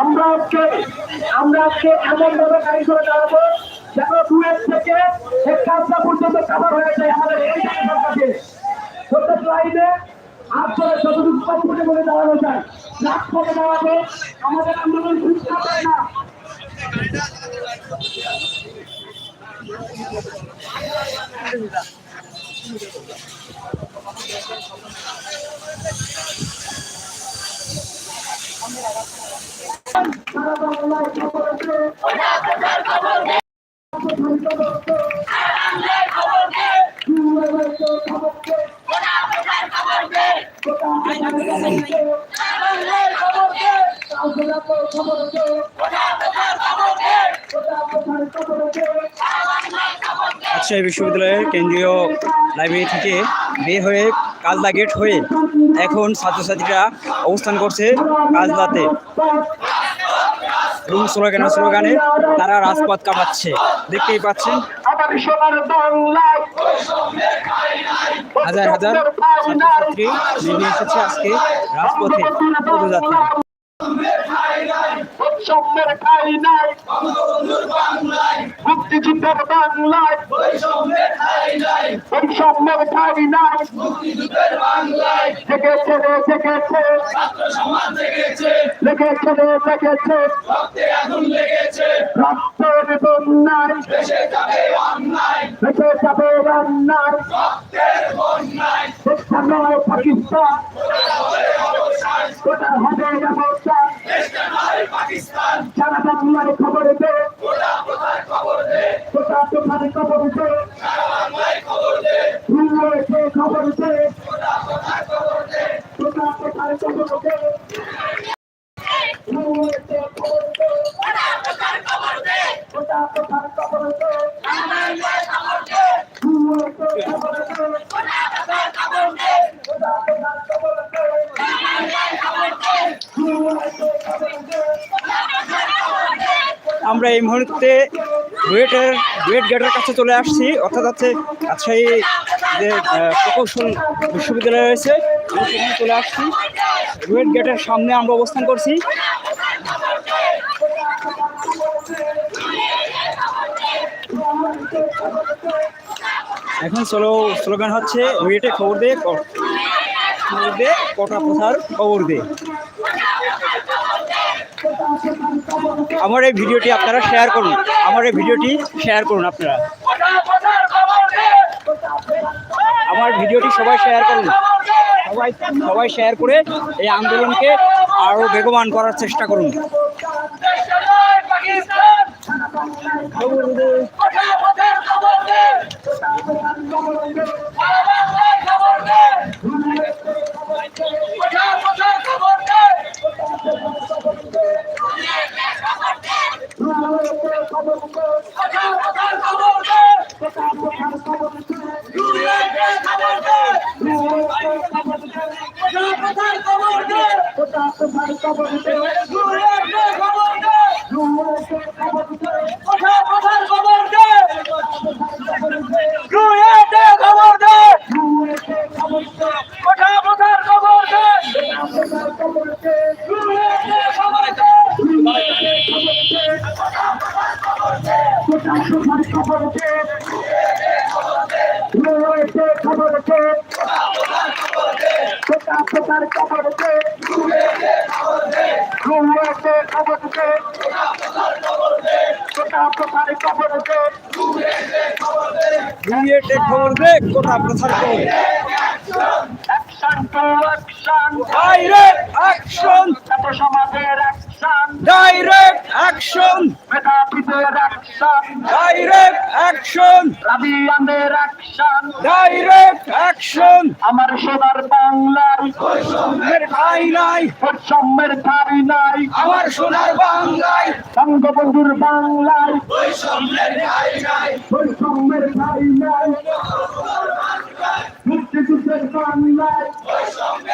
আমরা আজকে আমরা আজকে এমন ভাবে গাড়ি করে দাঁড়াবো যেন দুয়ের থেকে কাজটা পর্যন্ত কাভার হয়ে যায় আমাদের এই কাছে প্রত্যেক লাইনে ধরে যতটুকু কম্পিউটে করে দাঁড়ানো যায়। রাত করে দাঁড়াবো? আমাদের আন্দোলন ঘুরতে পারে না। রাজশাহী বিশ্ববিদ্যালয়ের কেন্দ্রীয় লাইব্রেরি থেকে বের হয়ে কাজলা গেট হয়ে এখন ছাত্রছাত্রীরা অবস্থান করছে কাজলাতে। এবং স্লোগানে স্লোগানে তারা রাজপথ কাঁপাচ্ছে। দেখতেই পাচ্ছেন। হাজার হাজার ছাত্রছাত্রী নেমে এসেছে আজকে রাজপথে বৈষম্যের ঠাই নাই। মুক্তিযুদ্ধের বাংলায় বৈষম্যের ঠাই নাই। রে রে বন্যায় পাকিস্তান ওটা হবে অবস্থান সারা বাংলার খবর দে। কোথা কোথায় খবর দে। রয়েছে খবর দে। কোথা কোথায় খবর দে। রয়েছে খবর দে। কোথা কোথায় খবর দে। রয়েছে খবর দে। কোথা আমরা এই মুহূর্তে বুয়েটের, বুয়েট গেটের কাছে চলে আসছি। অর্থাৎ হচ্ছে রাজশাহী যে প্রকৌশল বিশ্ববিদ্যালয় রয়েছে চলে আসছি। বুয়েট গেটের সামনে আমরা অবস্থান করছি। এখন চলো স্লোগান হচ্ছে, বুয়েটে খবর দে খবর দে, কটা প্রথার খবর দে। আমার এই ভিডিওটি আপনারা শেয়ার করুন। আমার এই ভিডিওটি শেয়ার করুন আপনারা। আমার ভিডিওটি সবাই শেয়ার করুন। সবাই সবাই শেয়ার করে এই আন্দোলনকে আরও বেগবান করার চেষ্টা করুন। খবর দে, রয়েছে বুয়েটে খবর দেখ কোটা প্রচার action direct action direct action মেধাবীদের action direct action রাবিয়ানের অ্যাকশন ডাইরেক্ট অ্যাকশন আমার সোনার বাংলায়। বৈষম্যের ঠাই নাই বৈষম্যের ঠাই নাই। আমার সোনার বাংলায়। বঙ্গবন্ধুর বাংলায়। বৈষম্যের ঠাই নাই বৈষম্যের ঠাই নাই। মুক্তিযুদ্ধের বাংলায়। বৈষম্যের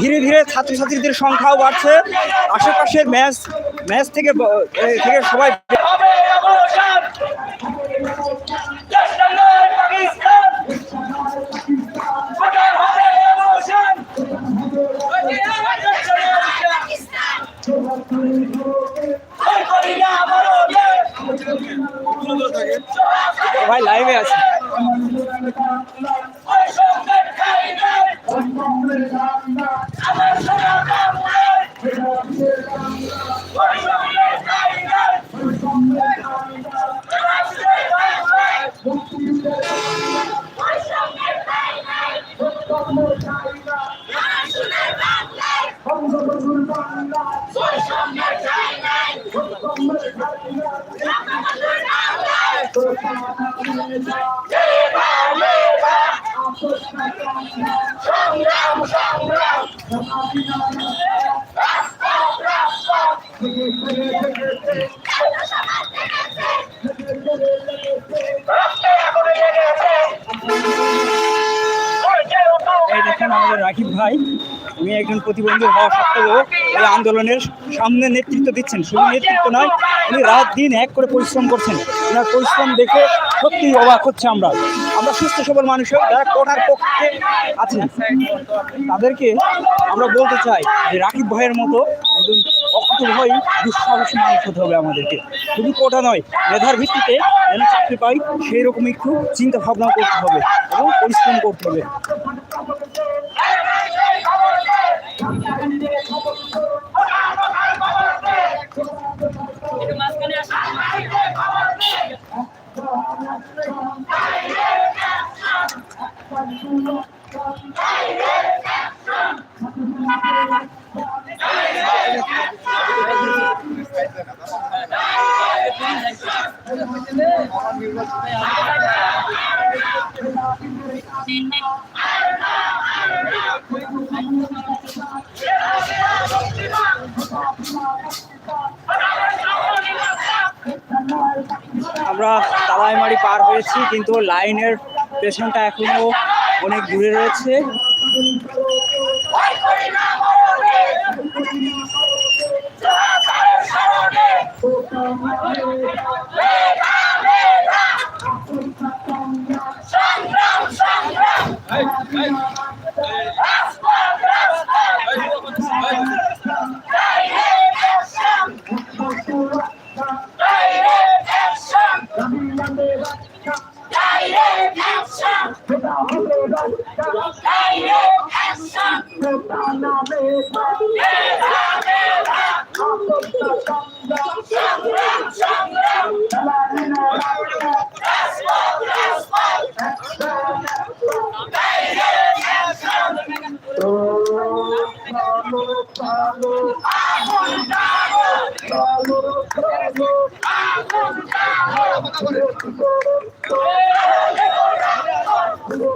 ধীরে ধীরে ছাত্রছাত্রীদের সংখ্যাও বাড়ছে। আশেপাশের ম্যাচ ম্যাচ থেকে থেকে সবাই হবে অবসান চেষ্টা নয় পাকিস্তান ভোটার হবে অবসান ভয় করি না মরণে ভাই লাইভে আছে ওই সঙ্গের খাই নাই আমার সোনা দাম নাই ওই সঙ্গের খাই নাই রাষ্ট্রের দাম নাই ওই সঙ্গের খাই নাই রাষ্ট্রের দাম নাই ওই সঙ্গের খাই নাই লেবা লেবা সংগ্রাম সংগ্রাম রাষ্ট্রে আগুনে লেগেছে ওই যে উঠো এই দেখুন আমাদের রাকিব ভাই উনি একজন প্রতিবন্ধী হওয়া সত্ত্বেও এই আন্দোলনের সামনে নেতৃত্ব দিচ্ছেন। শুধু নেতৃত্ব নয়, উনি রাত দিন এক করে পরিশ্রম করছেন। ওনার পরিশ্রম দেখে সত্যি অবাক হচ্ছে আমরা। আমরা সুস্থ, সবল মানুষও যারা কোটার পক্ষে আছেন, তাদেরকে আমরা বলতে চাই যে রাকিব ভাইয়ের মতো একজন অকুতভয় দুঃসাহসী মানুষ হতে হবে আমাদেরকে। শুধু কোটা নয়, মেধার ভিত্তিতে যেন চাকরি পাই সেই রকম একটু চিন্তা ভাবনা করতে হবে এবং পরিশ্রম করতে হবে। কিন্তু লাইনের পেছনটা এখনও অনেক দূরে রয়েছে ভয় করি না মরণে জনতার স্মরণে মেধা মেধা সংগ্রাম সংগ্রাম রাজপথ রাজপথ direct action direct action direct action direct action মেধা মেধা সংগ্রাম সংগ্রাম রাজপথ রাজপথ ডাইরেক্ট অ্যাকশন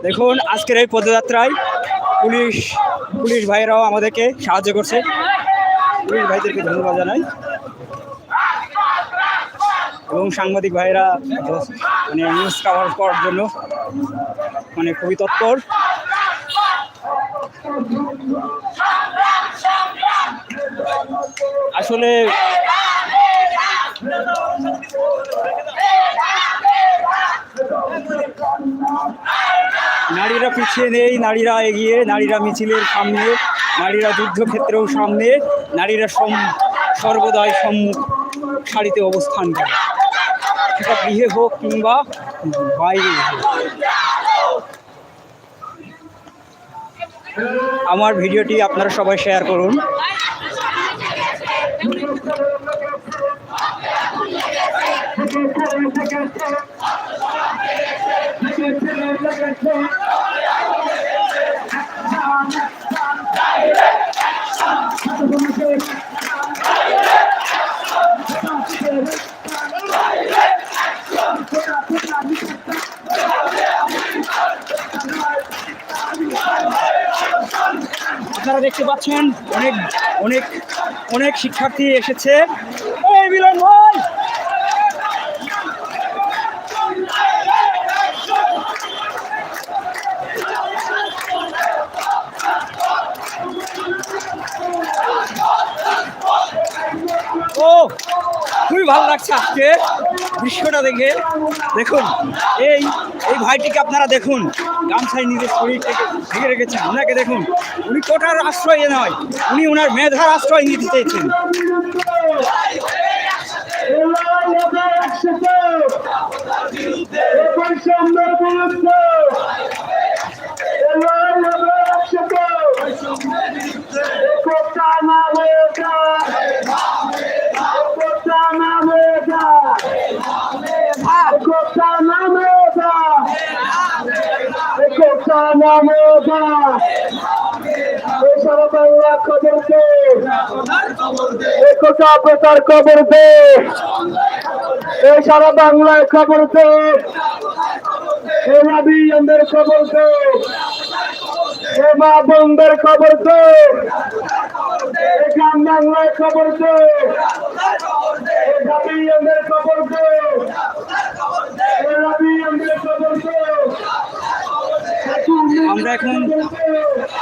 দেখুন, আজকের এই পদযাত্রায় পুলিশ পুলিশ ভাইরাও আমাদেরকে সাহায্য করছে। পুলিশ ভাইদেরকে ধন্যবাদ জানাই। এবং সাংবাদিক ভাইরা মানে নিউজ কাভার করার জন্য মানে খুবই তৎপর। আসলে নারীরা পিছিয়ে নেই, নারীরা এগিয়ে, নারীরা মিছিলের সামনে, নারীরা যুদ্ধক্ষেত্রেও সামনে, নারীরা সর্বদাই সম্মুখ সারিতে অবস্থান করে। সেটা গৃহে হোক কিংবা বাইরে আমার ভিডিওটি আপনারা সবাই শেয়ার করুন। আপনারা দেখতে পাচ্ছেন অনেক অনেক অনেক শিক্ষার্থী এসেছে এই মিলন ভাই ও খুবই ভালো লাগছে আজকে। দৃশ্যটা দেখে। দেখুন, এই এই ভাইটিকে আপনারা দেখুন। গামছায় নিজের শরীরটাকে ঢেকে রেখেছেন। ওনাকে দেখুন। উনি কোটার আশ্রয় নয়। উনি ওনার মেধার আশ্রয় নিতে চেয়েছেন। সারা বাংলা খবর দে একতা প্রচার খবর দে এই সারা বাংলায় খবর দে এ নবী আমাদের খবর দে এ মা বোনদের খবর দে এ গ্রাম বাংলায় খবর দে এ নবী আমাদের খবর দে এ নবী আমাদের খবর দে আমরা এখন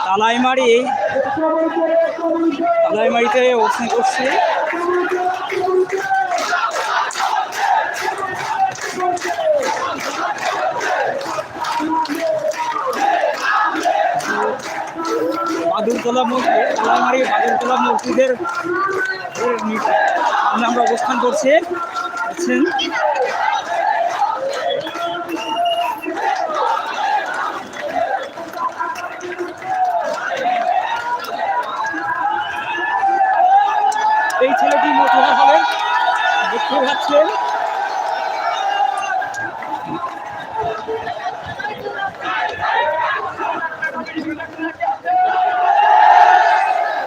তালাইমারি তালাইমারিতে অবস্থান করছি। বাদুরতলা মসজিদ তালাইমারি বাদুরতলা মসজিদের আমরা অবস্থান করছি আছেন এই ছেলেটি মতুয়া হবে দেখতে পাচ্ছেন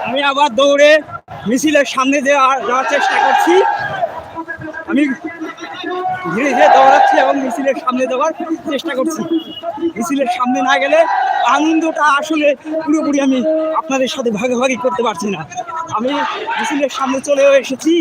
আমি আবার দৌড়ে মিছিলের সামনে যাওয়ার চেষ্টা করছি। আমি ধীরে ধীরে দৌড়াচ্ছি এবং মিছিলের সামনে দেওয়ার চেষ্টা করছি। মিছিলের সামনে না গেলে আনন্দটা আসলে পুরোপুরি আমি আপনাদের সাথে ভাগাভাগি করতে পারছি না। আমি মিছিলের সামনে চলেও এসেছি।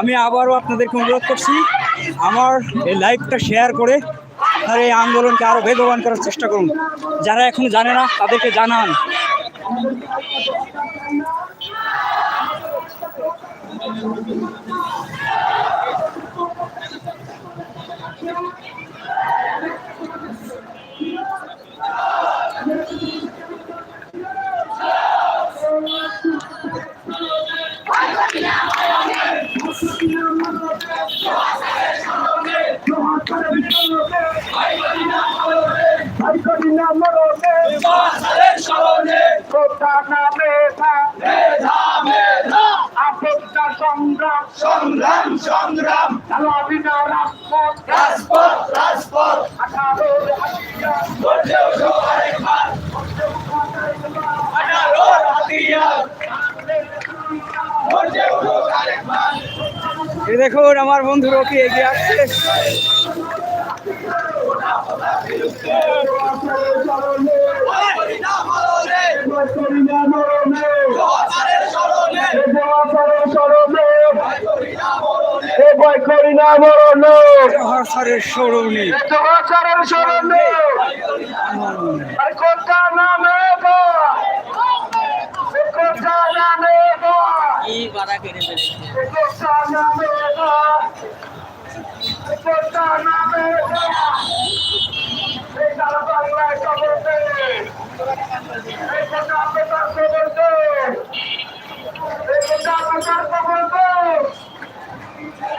আমি আবারও আপনাদেরকে অনুরোধ করছি, আমার এই লাইভটা শেয়ার করে আর এই আন্দোলনকে আরও বেগবান করার চেষ্টা করুন। যারা এখন জানে না, তাদেরকে জানান। দেখুন আমার বন্ধু রকি এগিয়ে আসছে করি না মরণে করি না মরণে জোয়ারের স্মরণে দোয়া করো স্মরণে করি না মরণে এ না মরণে হরসরের সরণি। দোয়া করার স্মরণে আর কোথা নামে কোথা নামে কোথা নামে কোথা নামে গো এই সারা বাংলায় খবর দে এই কোথা পেতার খবর দে এই কোথা পেতার খবর দে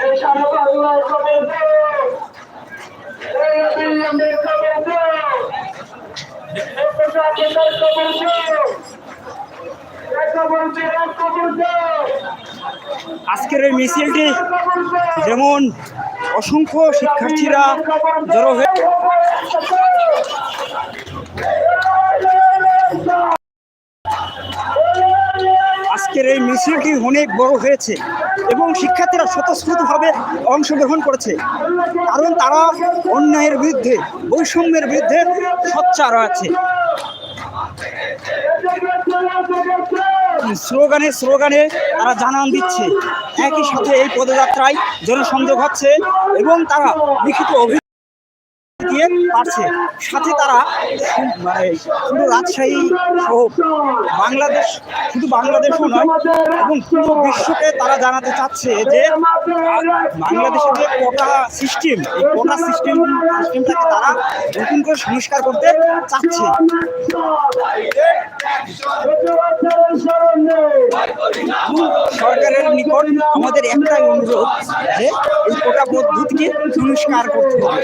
এই সারা বাংলায় খবর দে এই অবিলম্বের খবর দে এই কোথা পেতার খবর দে এই খবর দে এই খবর দে আজকের এই মিছিলটি যেমন অসংখ্য শিক্ষার্থীরা জড়ো হয়ে আজকের এই মিছিলটি অনেক বড় হয়েছে এবং শিক্ষার্থীরা স্বতঃস্ফূর্তভাবে অংশগ্রহণ করেছে। কারণ তারা অন্যায়ের বিরুদ্ধে, বৈষম্যের বিরুদ্ধে সোচ্চার আছে। স্লোগানে স্লোগানে তারা জানান দিচ্ছে। একই সাথে এই পদযাত্রায় জনসংযোগ হচ্ছে এবং তারা লিখিত অভিযোগ দিয়ে পারছে সাথে তারা মানে শুধু রাজশাহী সহ বাংলাদেশ, শুধু বাংলাদেশও নয়, এবং পুরো বিশ্বকে তারা জানাতে চাচ্ছে যে বাংলাদেশের যে কোটা সিস্টেম, এই কোটা সিস্টেম, সিস্টেমটাকে তারা নতুন করে সংস্কার করতে চাচ্ছে। সরকারের নিকট আমাদের একটাই অনুরোধ যে এই কোটা পদ্ধতিকে সংস্কার করতে হবে।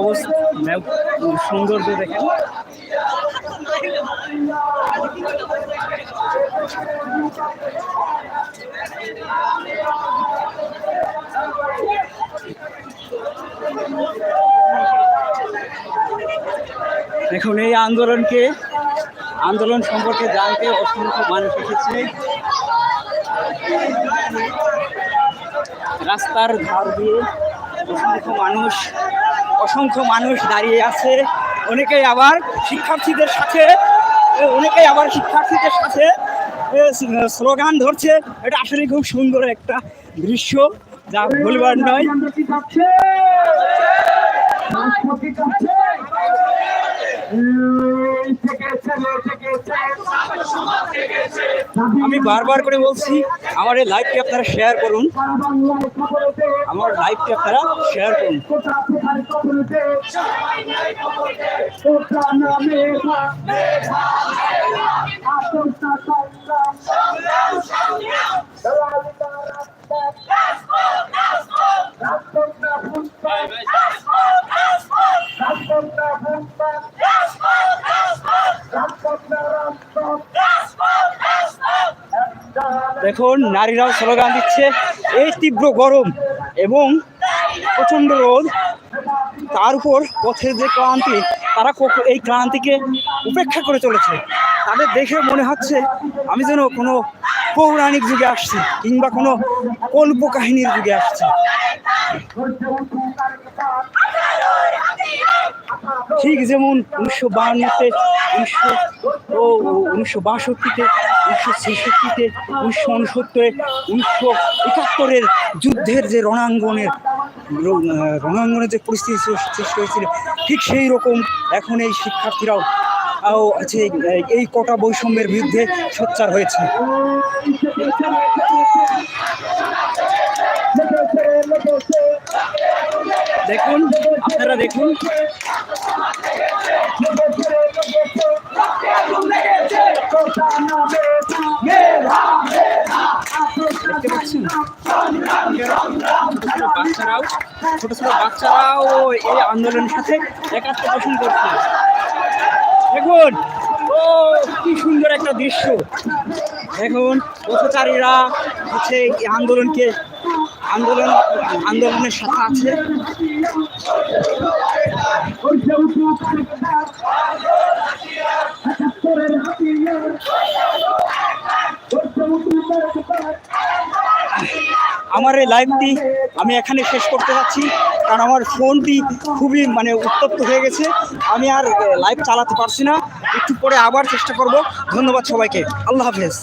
অবস্থা। সৌন্দর্য দেখেন। দেখুন এই আন্দোলনকে, আন্দোলন সম্পর্কে জানতে অসংখ্য মানুষ এসেছে। রাস্তার ধার দিয়ে অসংখ্য মানুষ অসংখ্য মানুষ দাঁড়িয়ে আছে। অনেকেই আবার শিক্ষার্থীদের সাথে অনেকে অনেকেই আবার শিক্ষার্থীদের সাথে স্লোগান ধরছে। এটা আসলে খুব সুন্দর একটা দৃশ্য, যা বলবার নয়। আমি বারবার করে বলছি, আমার এই লাইভটি আপনারা শেয়ার করুন। আমার লাইভটি আপনারা শেয়ার করুন। দেখুন, নারীরাও স্লোগান দিচ্ছে, এই তীব্র গরম এবং প্রচণ্ড রোদ, তার উপর পথের যে ক্লান্তি, তারা এই ক্লান্তিকে উপেক্ষা করে চলেছে। তাদের দেখে মনে হচ্ছে, আমি যেন কোনো পৌরাণিক যুগে আসছি, কিংবা কোনো কল্প কাহিনীর যুগে আসছি। ঠিক যেমন উনিশশো বাহান্নতে, উনিশশো ও উনিশশো বাষট্টিতে উনিশশো ছেষট্টিতে, উনিশশো উনসত্তরে, উনিশশো একাত্তরের যুদ্ধের যে রণাঙ্গনের রণাঙ্গনের যে পরিস্থিতি সৃষ্টি হয়েছিল, ঠিক সেই রকম এখন এই শিক্ষার্থীরাও, আও আছে এই- এই কটা বৈষম্যের বিরুদ্ধে সোচ্চার হয়েছে। দেখুন, আপনারা দেখুন দেখতে পাচ্ছেন ছোট ছোট ছোট ছোট বাচ্চারাও এই আন্দোলনের সাথে একাত্ম পোষণ করছে দেখুন ও কি সুন্দর একটা দৃশ্য দেখুন পথচারীরা হচ্ছে এই আন্দোলনকে আন্দোলন আন্দোলনের সাথে আছে আমার এই লাইভটি আমি এখানে শেষ করতে যাচ্ছি, কারণ আমার ফোনটি খুবই মানে উত্তপ্ত হয়ে গেছে। আমি আর লাইভ চালাতে পারছি না। একটু পরে আবার চেষ্টা করব। ধন্যবাদ সবাইকে। আল্লাহ হাফেজ।